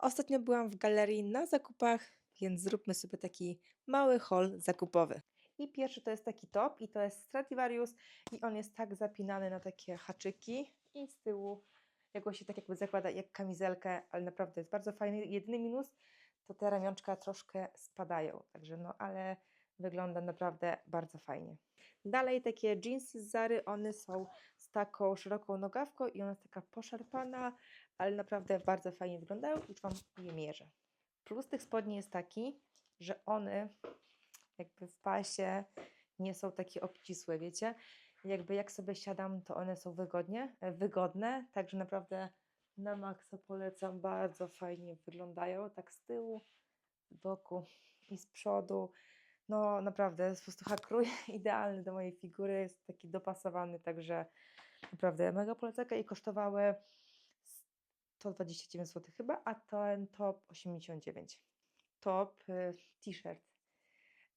Ostatnio byłam w galerii na zakupach, więc zróbmy sobie taki mały haul zakupowy. I pierwszy to jest taki top i to jest Stradivarius i on jest tak zapinany na takie haczyki i z tyłu jakoś się tak jakby zakłada jak kamizelkę, ale naprawdę jest bardzo fajny. Jedyny minus to te ramionczka troszkę spadają, także no ale wygląda naprawdę bardzo fajnie. Dalej takie jeansy z Zary, one są z taką szeroką nogawką i ona jest taka poszarpana, ale naprawdę bardzo fajnie wyglądają już Wam je mierzę. Plus tych spodni jest taki, że one jakby w pasie nie są takie obcisłe, wiecie? Jakby jak sobie siadam, to one są wygodnie, wygodne, także naprawdę na maksa polecam, bardzo fajnie wyglądają, tak z tyłu, z boku i z przodu. No naprawdę, jest po prostu hakruj idealny do mojej figury, jest taki dopasowany, także naprawdę mega polecam i kosztowały 129 zł chyba, a ten top 89. Top y, t-shirt,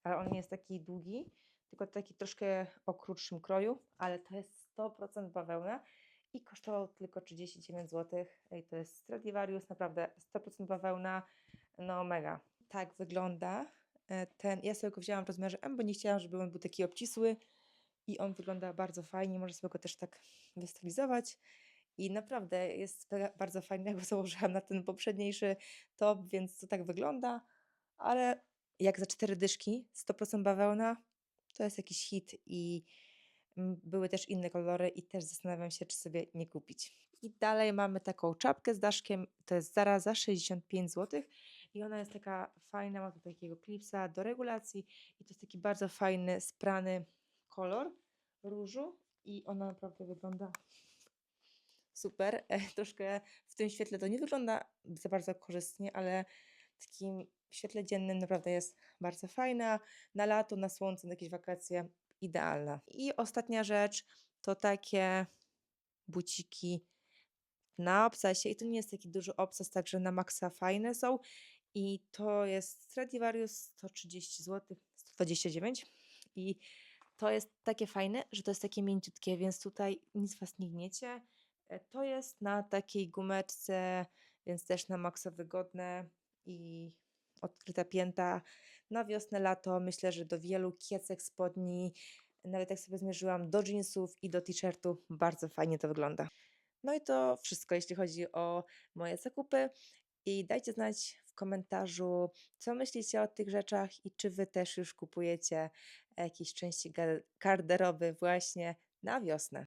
ale on nie jest taki długi, tylko taki troszkę o krótszym kroju, ale to jest 100% bawełna i kosztował tylko 39 zł. I to jest Stradivarius, naprawdę 100% bawełna, no mega. Tak wygląda ten, ja sobie go wzięłam w rozmiarze M, bo nie chciałam, żeby on był taki obcisły i on wygląda bardzo fajnie, można sobie go też tak wystylizować. I naprawdę jest bardzo fajny, ja go założyłam na ten poprzedniejszy top, więc to tak wygląda, ale jak za cztery dyszki, 100% bawełna, to jest jakiś hit i mm, były też inne kolory i też zastanawiam się, czy sobie nie kupić. I dalej mamy taką czapkę z daszkiem, to jest Zara za 65 zł i ona jest taka fajna, ma tu takiego klipsa do regulacji i to jest taki bardzo fajny, sprany kolor różu i ona naprawdę wygląda super. E, Troszkę w tym świetle to nie wygląda za bardzo korzystnie, ale w takim świetle dziennym naprawdę jest bardzo fajna. Na lato, na słońce, na jakieś wakacje idealna. I ostatnia rzecz to takie buciki na obcasie i to nie jest taki duży obcas, także na maksa fajne są. I to jest Stradivarius 130 zł, 129 i to jest takie fajne, że to jest takie mięciutkie, więc tutaj nic Was nie gniecie. E, To jest na takiej gumeczce, więc też na maksa wygodne i odkryta pięta. Na wiosnę, lato myślę, że do wielu kiecek, spodni, nawet jak sobie zmierzyłam, do jeansów i do t-shirtu, bardzo fajnie to wygląda. No i to wszystko, jeśli chodzi o moje zakupy. I dajcie znać w komentarzu, co myślicie o tych rzeczach i czy wy też już kupujecie jakieś części gar- garderoby właśnie na wiosnę.